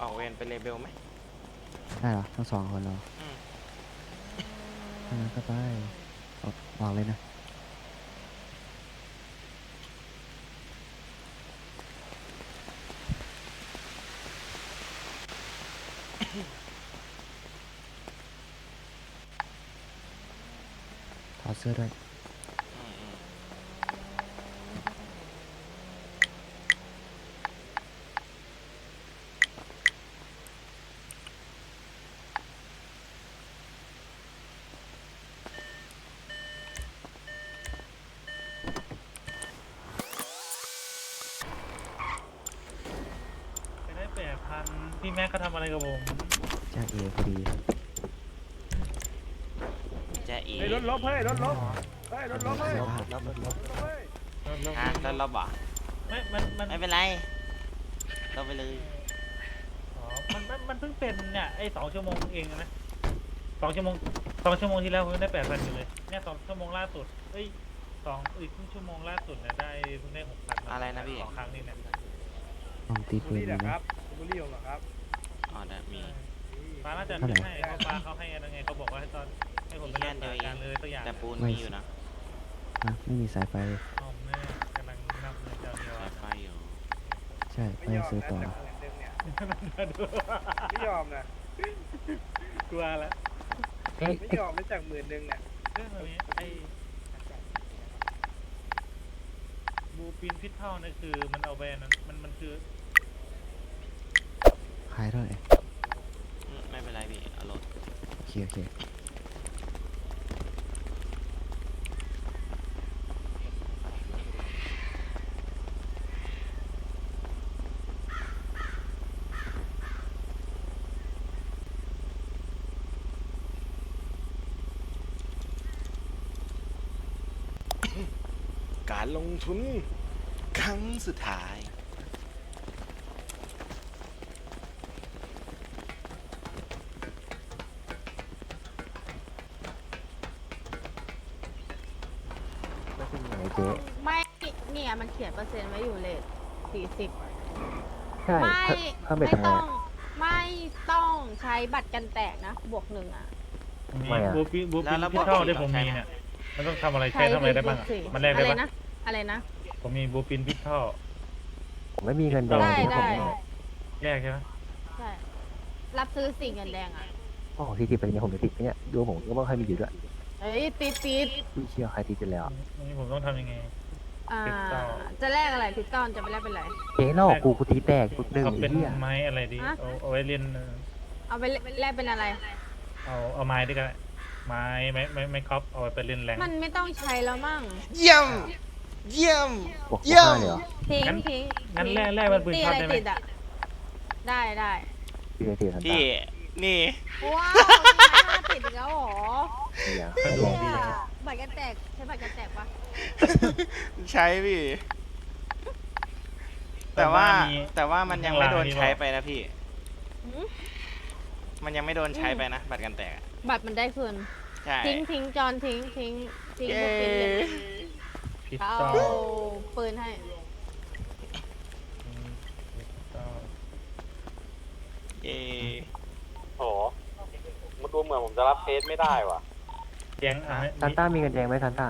ออกเวรไปเลเบลไหม ได้เหรอทั้งสองคนเราอืมถ้างั้นก็ไปออกออกเลยนะถอดเสื้อด้วย อืมอืม ไปได้แปด พันพี่แม็กก็ทำอะไรกับผม จ้าเอพอดีแจ๊อีเฮ้ยรถลบเฮ้ยรถลบเฮ้ยรถลบเฮ้ยเสื้อผ้ารถลบเฮ้ยฮะแล้วเราบอกไม่ มัน มันไม่เป็นไรเราไปเลย อ๋อมันมัน มันเพิ่งเป็นเนี่ย ไอ้สองชั่วโมงเองนะสองชั่วโมงสองชั่วโมงที่แล้วผมยังได้แปดพันอยู่เลย เนี่ยสองชั่วโมงล่าสุดเอ้ยสองอีกครึ่งชั่วโมงล่าสุดเนี่ยได้เพิ่งได้หกพันอะไรนะพี่ สองครั้งนี่เนี่ยลองตีบุปืนรีดูนะคนะรับบุรีเหรอครับ อ๋อได้มีฟ้าน่าจะเท่าไหร่ให้เขาฟ้าเขาให้อะไรไงเขาบอกว่าให้ตอนให้ผมไปมีเล่แค่นเดียวเองการเลยตัวอย่างแต่ปูนไม่มีอยู่นะนะไม่มีสายไฟอ๋อแม่กำลังนับเงินเจ้าเดียวสายไฟอยู่ใช่ไม่ไม่ยอมซื้อนะต่อจากหมื่นหนึงเนี่ยไม่ยอมนะกลัวแล้วไม่ยอมไม่จากหมื่นหนึงเนี่ยเรื่องนี้ไอ้บูปินพิษเท่านี่คือมันเอาไปอันนั้นมันมันคือขายเท่าไหร่อืมไม่เป็นไรพี่เอารถโอเคโอเคการลงทุนครั้งสุดท้าย ก็เป็นไหนเจ๊ ไม่เนี่ยมันเขียนเปอร์เซ็นต์ไว้อยู่เลยสี่สิบใช่ไม่เพิ่มไปไม่ทางไหนต้องไม่ต้องใช้บัตรกันแตกนะ บวกหนึ่งอะ มีไม่อะ บูปินบูปินแล้วพิษเท่าแล้วที่ผมใช้มีไหมเนี่ยมันต้องทำอะไรใช้ทำอะไรได้บ้างอะสี่มันแลกอะได้ไรปะนะอะไรนะผมมีบูปินพิษเท่า ผมไม่มีเงินแดงได้ที่ผได้มแลกใช่ไหมใช่รับซื้อสิ่งเงินแดงอะพ่อของที่ติดไปเนี่ยผมจะติดไปเนี่ยดูผมก็ไม่ค่อยมีอยู่ด้วยเอ้ยติดติดพี่เชื่อใครติดไปแล้วนี่ผมต้องทำยังไง อ่าพิสตอลจะแลกอะไรพิสตอลจะไปแลกเป็นอะไร เจ๊ลอกกูกูตีแตกกูหนึ่งเอาไอ้เป็นเหี้ยไม้อะไรดีฮะ เอาเอาไว้เรียนเออเอาไปแลกเป็นอะไร เอาเอาไม้ด้วยกันไม้ไม้ไม้ไม้ครอปเอาไว้ไปเล่นแรง มันไม่ต้องใช้แล้วมั่งเยี่ยม เยี่ยม บวกเยี่ยมห้าเลยเหรอทิ้งงั้นทิ้งงั้นทิ้งแลกแลกเป็นปืนตีช็ออะตไรได้ไหม ติดอะ ได้ได้พี่เลยตีทันตาพี่ นี่ ว้าวมีหน้าติดอีกแล้วเหรอไม่อยากก็ดวงดีเนี่ยนะบัตรกันแตกใช้บัตรกันแตกปะ ใช้พี่ แต่ว่าแต่ว่ามันยังไม่โดนใช้ไปนะพี่หืมมันยังไม่โดนใช้ไปนะบัตรกันแตกอะบัตรมันได้คืนใช่ ทิ้งทิ้งจอนทิ้งทิ้งทิ้งเย้พวกปินเลยพิษเขาเตอเอาลปืนให้เย้โหมันดูเหมือนผมจะรับเคสไม่ได้ว่ะแยังอะทันต้ามีเงินแดงไหมทันต้า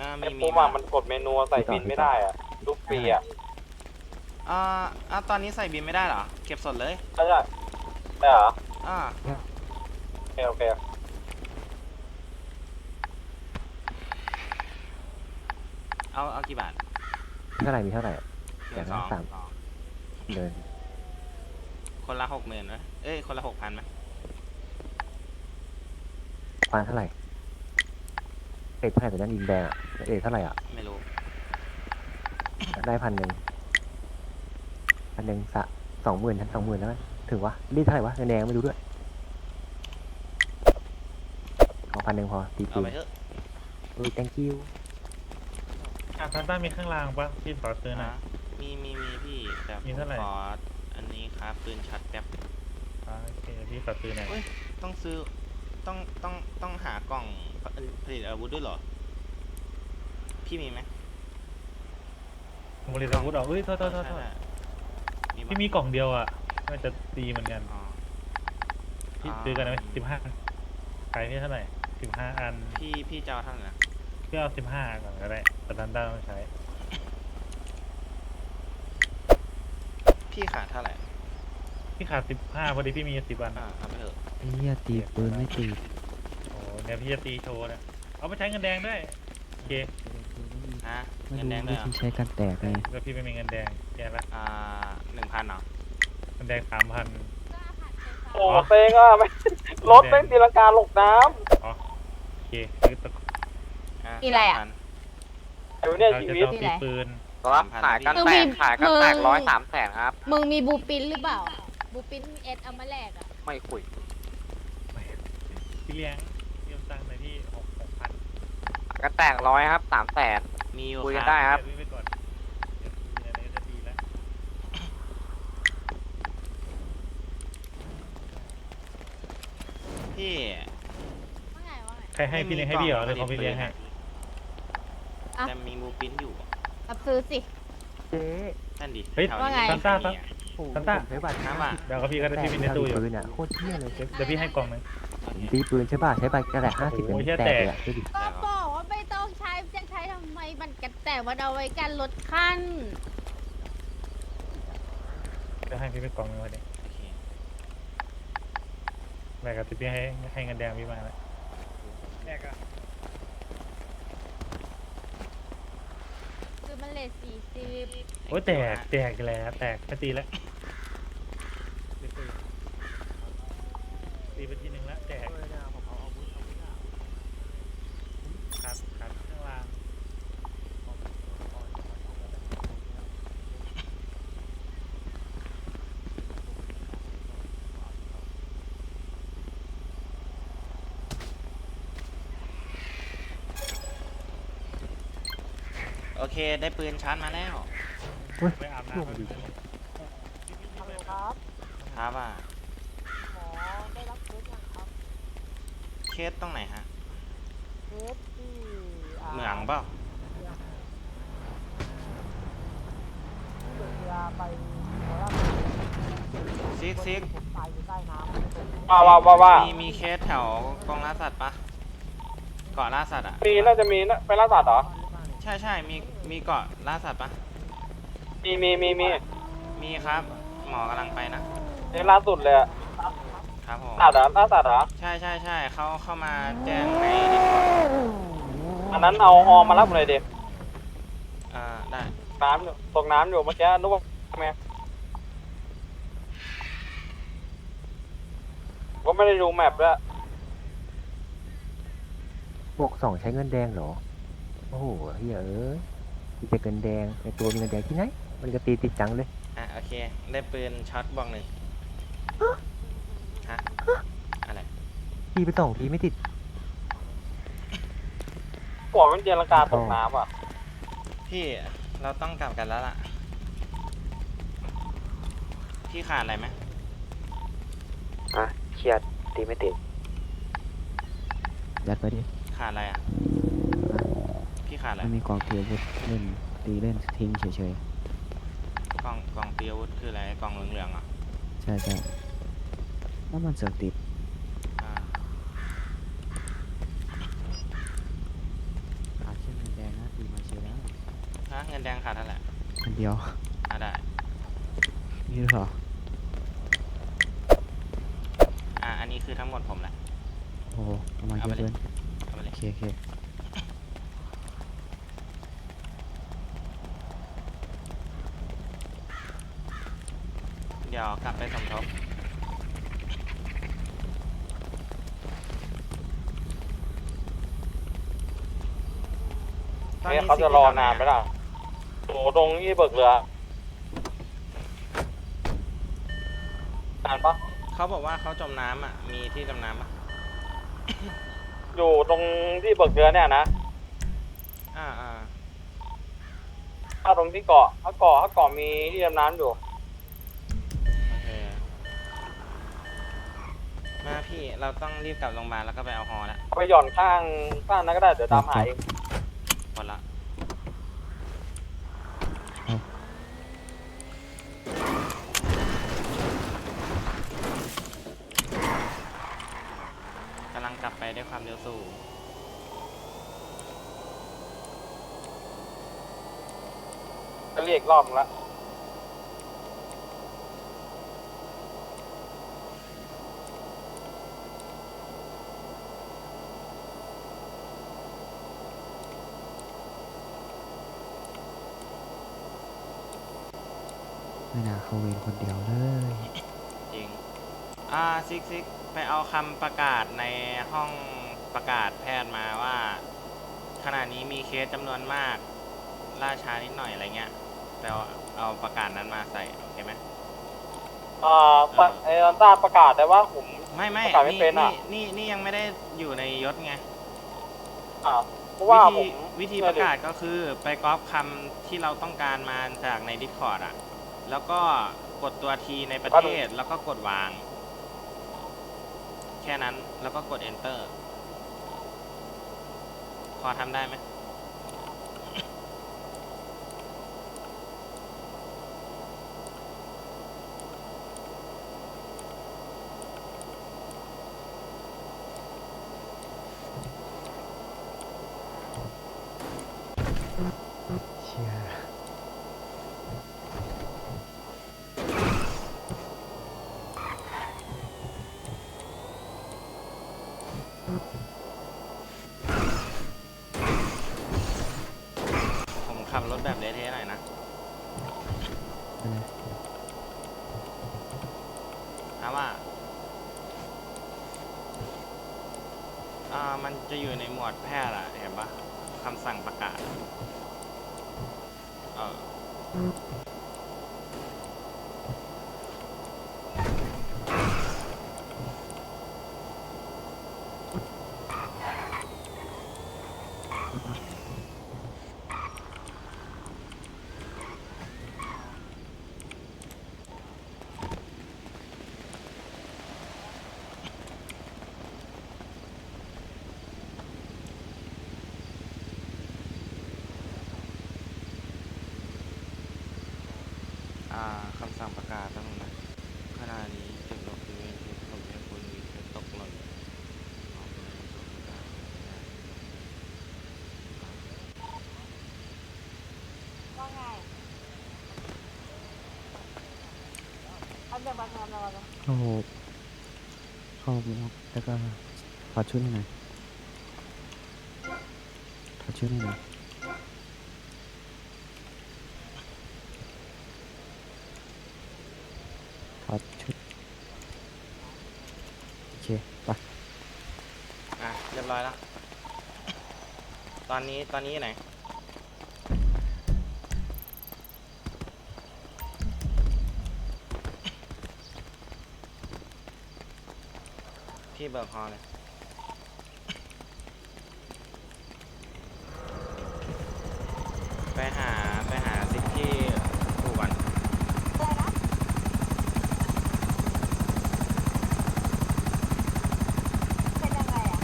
อ่ามีไอ้มีปุ๊บอะมันกดเมนูใส่บินไม่ได้อะลูกฟรีอะอ่าอ่าตอนนี้ใส่บินไม่ได้เหรอ เก็บสดเลย ใช่ใช่ได้เหรออ่า โอเคโอเคเอาเอากี่บาทเท่าไหร่มีเท่าไหร่ หนึ่งอสย่าองงละสามเดินคนละหกหมื่นไหมเอ้ย คนละหกพันไหมปานเท่าไหร่ เอกเท่าไหร่แต่ด้านดินแดงอะเอกเท่าไหร่อะไม่รู้ ได้พันหนึ่งพันหนึ่งสะสองหมื่นสองหมื่นแล้วถึงวะรีดเท่าไหร่วะเงินแดงไม่รู้ด้วยเอาพันหนึ่งพอตีเอาปืนไปเถอะเฮ้ย thank you อะซันต้ามีข้างล่างปะพี่ขอซื้อหน่อยอะมีมีมีพี่แต่ผมีมเท่าไหร่ ขออันนี้ครับปืนช็อตแป๊บอ่าโอเคพี่ขอซื้อหน่อยเฮ้ยต้องซื้อต้องต้องต้องหากล่อง ผลิตอาวุธด้วยเหรอ พี่มีไหมผมผลิตอาวุธออกเฮ้ยโทษโทษโทษโทษใช่ๆปะพี่มีกล่องเดียวอะผน่าจะตีเหมือนกันอ๋อพี่อ่าซื้อกันไหมสิบห้าขายพี่เท่าไหร่สิบห้าอันพี่พี่จะเอาเท่าไหร่นะพี่เอาสิบห้าก่อนก็ได้แต่ทันด้าต้องใช้ พี่ขาดเท่าไหร่พี่ขาดสิบห้าพอดีพี่มีสิบอันอ่าเอาไปเถอะไอ้เหี้ยตีปืนไม่ตีโอ้เนี่ยพี่จะตีโชว์เนี่ยเอาไปใช้เงินแดงด้วยโอเคฮะไม่เงินรู้แดงเลวิยเหรอธีใช้กันแตกไงแล้วพี่ไม่มีเงินแดงแย่ละอ่าหนึ่งพันเหรอ เงินแดงสามพัน โอ้เซ็งอะไม่รถเต้งตีลังกาลงน้อ๋อโอเคซื้อตะอะมีอะไรอะสามพันำอยู่เนี่ยเราชีจะวิตต้องตีปืนรับขายกันแตกขายกันแตกร้อยสามแสนครับ มึงมีบูปินหรือเปล่า บูปินเอ็ดเอามาแลกอะไม่คุยพี่เลี้ยงยืมตังค์หน่อยพี่หกหกพัน กันแตกร้อยครับสามแสน มีอยู่คุยกันครับได้ครับเดี๋ยวพี่ไปก่อนเดี๋ยวมีอะไรก็จะดีแล้วพี่ว่าไงว่าไงใครให้พี่เลี้ยงให้พี่เหรอหรือเขาพี่เลี้ยงให้อะแต่มีมูปินอยู่รับซื้อสิ เจ๊นั่นดิเฮ้ย แถวว่าไงนี้ซันต้ามีอะโอ้โหซันต้า ผมใช้บัตรน้ำอะเดี๋ยวก็พี่ก็ได้พี่มีในตู้อยู่ปืนอะโคตรเที่ยเลยเดี๋ยวเดี๋ยวพี่ให้กล่องหนึงผมตีปืนใช่ป่ะใช้บัตรกระแตกห้าสิบโอ้เป็นโหเหี้ยแตแตกกเลยอะดูดิก็ มมันกันแต่มันเอาไว้กันลดขั้นเดี๋ยวให้พี่ไปกล่องหนึงวันนี้โอเคแม่กับที่พี่ให้ให้เงินแดงพี่มาแล้วแรกอะคือมันเลทสี่สิบโอ้ยแตกแตกอีกแล้วแตกไม่ตีแล้วตีปืนตีไปทีหนึ่งแล้วแตกขาดขาดข้างล่าง โอเค ได้ปืนชาร์จมาแล้วไปอาบน้ำแล้วครับอะเคสตรงไหนฮะเหมืองเปล่าซิกซิกว่าว่าว่าว่ามีมีเคสแถวกองล่าสัตว์ปะเกาะล่าสัตว์อะมีน่าจะมีนะไปล่าสัตว์เหรอ ใช่ใช่มีมีเกาะล่าสัตว์ปะมีมีมีมีมีครับ หมอกำลังไปนะนี่ล่าสุดเลยอะครับผมสัตว์เหรอล่าสัตว์เหรอใช่ใช่ใช่เขาเข้ามาแจ้งในดิสคอร์ดอันนั้นเอาฮอมารับเลยเด็กอ่าได้น้ำอยู่ตกน้ำอยู่เมื่อกี้นึกว่าแม่ก็ไม่ได้ดูแมปด้วยบวกสองใช้เงินแดงเหรอ โอ้โหเฮ้ยเอ้ยมีแต่เงินแดงในตัวมีเงินแดงที่ไหน มันก็ตีติดจังเลย อะโอเค ได้ปืนช็อตบอกหนึ่งฮะอะไรตีไปสองทีไม่ติด บอกมันเจรกาตกน้ำอะ พี่เราต้องกลับกันแล้วล่ะ พี่ขาดอะไรไหมอะเครียดตีไม่ติดยัดไปดิขาดอะไรอะ พี่ขาดอะไรไม่มีกองเทียวุธเล่นตีเล่นทิ้งเฉยกล่องกล่องเตียวุธคืออะไรกล่องเหลืองๆอะๆใช่ใช่แล้วมันเสือกติดอ่าขาดเช่นเงินแดงนะตีมาเชียร์แล้วฮะเงินแดงขาดเท่าไหร่อันเดียว อะได้นี่เหรออะอันนี้คือทั้งหมดผมแหละโอ้โหเอามาเยเอาไปอะเลยเกินเอาไปเลโอยเคโอเค เดี๋ยวกลับไปสมทบตอนนี่นี้เขาจะรอนานไหมซิกล่ะโอ้ตรงที่เบิกเรือนานปะเขาบอกว่าเขาจมน้ำอะ มีที่จมน้ำปะอยู่ตรงที่เบิกเรือเนี่ยนะอ่าอ่าถ้าตรงที่เกาะถ้าเกาะถ้าเกาะมีที่ดำน้ำอยู่ พี่เราต้องรีบกลับโรงพยาบาลแล้วก็ไปเอาฮอละเอาไปหย่อนข้างข้างนั้นก็ได้เดี๋ยวตามหาเองหมดละกำลังกลับไปด้วยความเร็วสูงจะเรียกรอบละ ไม่น่าเข้าเวรคนเดียวเลย จริง อ่าซิกซิกไปเอาคำประกาศในห้องประกาศแพทย์มาว่า ขณะนี้มีเคสจำนวนมาก ล่าช้านิดหน่อยอะไรเงี้ยไปเอาเอาประกาศนั้นมาใส่โอเคไหมอ่าปะเออต้าประกาศได้ว่าผม ไม่ไม่ประกาศไม่นี่เป็นอะ นี่นี่นี่ยังไม่ได้อยู่ในยศไง อ่าเพราะว่าผวิธีม วิธีประกาศก็คือไปก๊อปคำที่เราต้องการมาจากใน Discord อะ แล้วก็กดตัวทีในประเทศแล้วก็กดวาง แค่นั้นแล้วก็กด enter พอทำได้ไหม เชีย ผม ขับรถแบบเละเทะหน่อยนะถามว่าอ่า มันจะอยู่ในหมวดแพทย์อะเห็นปะคำสั่งประกาศ เออ กาศตั้งนะขณะนี้จุดลบริเวณจุดลงบริเวณคุณมีตกหล่นออกมาในส่วนประกาศว่าไงเอาเดียวมาทำเราละเข้าเข้าบล็อกแล้วก็ถอดชุดให้หน่อยถอดชุดให้หน่อย อดชุด โอเค ไป อะ เรียบร้อยแล้ว ตอนนี้ตอนนี้อยู่ไหนที่เบิร์กฮอลเลย ไปหาซิกที่อู่ก่อน เป็นยังไงอะ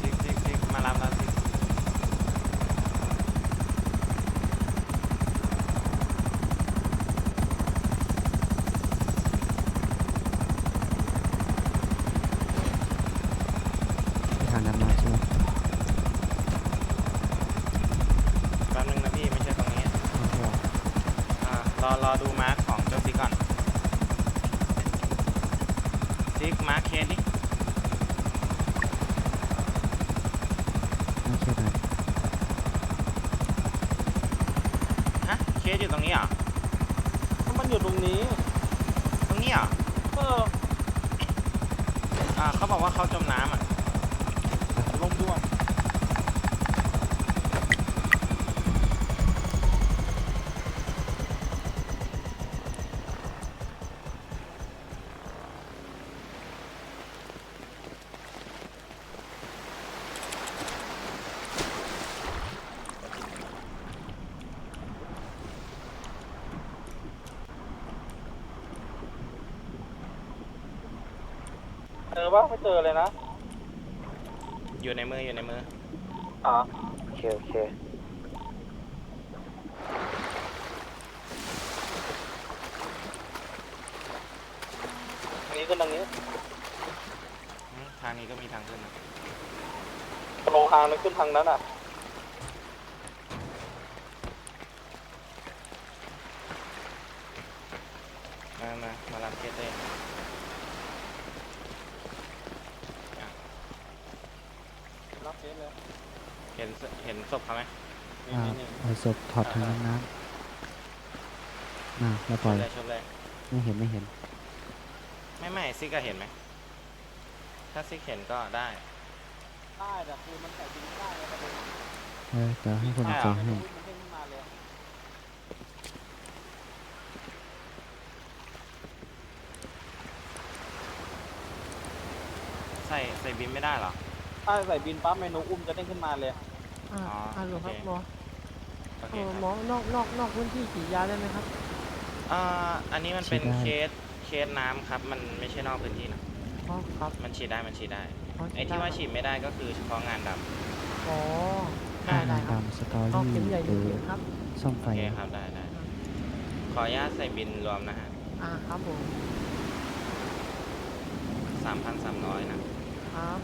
ซิกซิกซิกมารับแล้วซิก ไปทางนั้นมาใช่ไหม แป๊บนึงนะพี่ ไม่ใช่ตรงนี้ โอเค อ่ารอรอดูมาร์คของเจ้าซิกก่อน ซิกมาร์คเคสดิ โอเคหน่อย ฮะ เคสอยู่ตรงนี้เหรอ มันอยู่ตรงนี้ ตรงนี้เหรอเอออ่าเขาบอกว่าเขาจมน้ำอะลงด่วน เจอเลยนะอยู่ในมืออยู่ในมือ อ๋อโอเคโอเคทางนี้ขึ้นทางนี้อืมทางนี้ก็มีทางขึ้นนะลงทางนั้นขึ้นทางนั้นอะมามามารับเคสเอง รับเคสเลย เห็นศเห็นศพเขาไหมนี่อ่านี่นี่เอาศพถอดทางน้ำน้ำอ่าแล้วชปล่อยนเลยชนเลย ไม่เห็นไม่เห็น ไม่ไม่ซิกก็เห็นไหม ถ้าซิกเห็นก็ได้ ได้แต่คือมันแต่จริงไม่ได้เลยประเด็นเออเดี๋ยวให้คนใช่เจเหรออให้มันเด้งขึ้นมาเลยใส่ใส่บินไม่ได้เหรอ ถ้าใส่บินปั๊บเมนูอุ้มจะเด้งขึ้นมาเลย อ่าอ๋อฮัลโหลครับโอเค หมอโอเคเออครับหมอนอกนอกนอกพื้นที่ฉีดยาได้ไหมครับอ่าอันนี้มันเป็นเคสเคสน้ำครับ มันไม่ใช่นอกพื้นที่นะอ๋อครับมันฉีดได้มันฉีดได้อ๋อไอ้ที่ว่าฉีดดไม่ได้ก็คือเฉพาะงานดำอ๋อได้ได้ครับตามสตอเอารี่เข็มใหญ่หดูรือเข็มครับ ซ่อมไฟโอเคครับได้ได้ขออนุญาตใส่บินรวมนะฮะอ่าครับผมสามพันสามร้อยนะครับ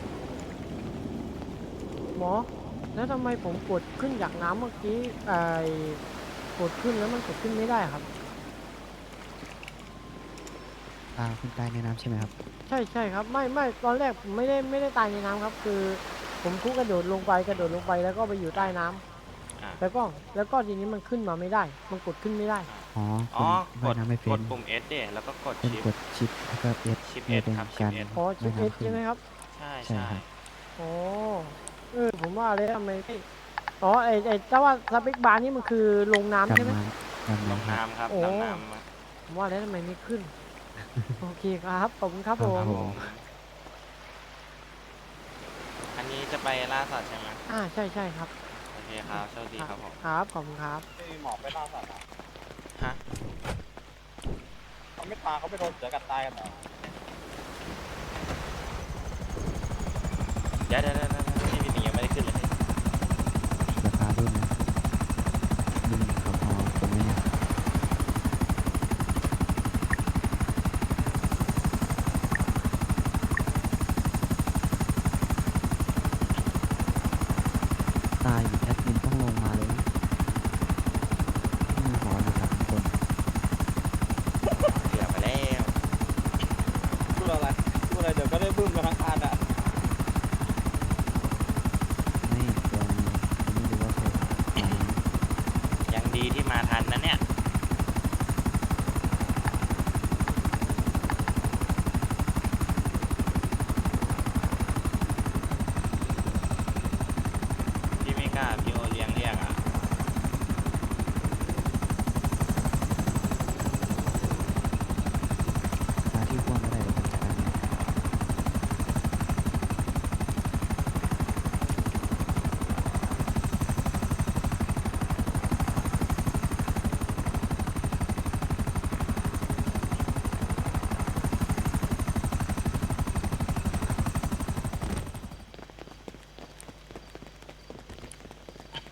หมอ แล้วทำไมผมกดขึ้นจากน้ำเมื่อกี้ไอ้กดขึ้นแล้วมันกดขึ้นไม่ได้ครับตาคุณตายในน้ำใช่ไหมครับ ใช่ใช่ครับ ไม่ไม่ตอนแรกผมไม่ได้ไม่ได้ตายในน้ำครับ คือ ผมคุกกระโดดลงไปกระโดดลงไปแล้วก็ไปอยู่ใต้น้ำอ่า แล้วก็แล้วก็ทีนี้มันขึ้นมาไม่ได้ มันกดขึ้นไม่ได้ อ๋ออ๋อ คุณกว่ายดน้ำไม่กเป็ดนปุ่ม S เดแล้วก็กดเป็นชิป กดชิปแล้วก็เอสชิปเพื่อ S เป็นครับชิปการ S อ๋อชิปว่ายเอสน้ำขึ้นใช่ไหมครับ ใช่ใช่ใช่ครับ อ๋อ เออผมว่าเลยทำไมไม่อ๋อไอไอแต่ว่าสเปกบาร์นี่มันคือลงน้ำใช่ไหม ดำน้ำดำลงน้ำครับ น้ำครับโอ้ ดำน้ำอะผมว่าแล้วทำไมไม่ขึ้น โอเคครับขอบคุณครับคผรับมผม อันนี้จะไปล่าสัตว์ใช่ไหมอ่าใช่ใช่ครับ โอเคครับโชคดีครับผมครับขอบคุณครับไม่มีหมอกไปล่าสัตว์อะฮะเขาไม่ตายเขาไม่โดนเสือกัดตายกันเหรอ เดี๋ยวเดี๋ยวเดี๋ยวเดี๋ยวที่บินยังไม่ได้ขึ้นเลย ราคาด้วยนะนี่มันขอพอผมไม่เนี่ยตายอยู่แอดมินต้องลงมาเลยนะมีหออยู่สามคน เกือบไปแล้ว พูดอะไรพูดอะไรเดี๋ยวก็ได้บึ้มกันทั้งอันอะ ไม่ตัวนี้ผมไม่รู้ว่าเคยมาไหม ยัง ดีที่มาทันนะเนี่ย พี่ไม่กล้าพี่โอเลี้ยงเรียกอะ มาที่พ่วงก็ได้เดี๋ยวผมจัดการใ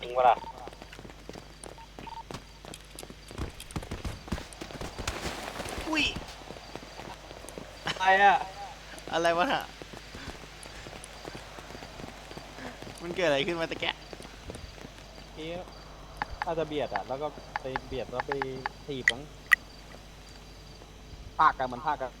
ห้ จริงปะล่ะอุ้ย อะไรอะอะไรวะน่ะมันเกิดอะไรขึ้นมาตะแกะนี่อาจจะเบียดอะ แล้วก็ไปเบียดแล้วไปถีบมั้งภาคกันเหมือนภาคกันอ๋อ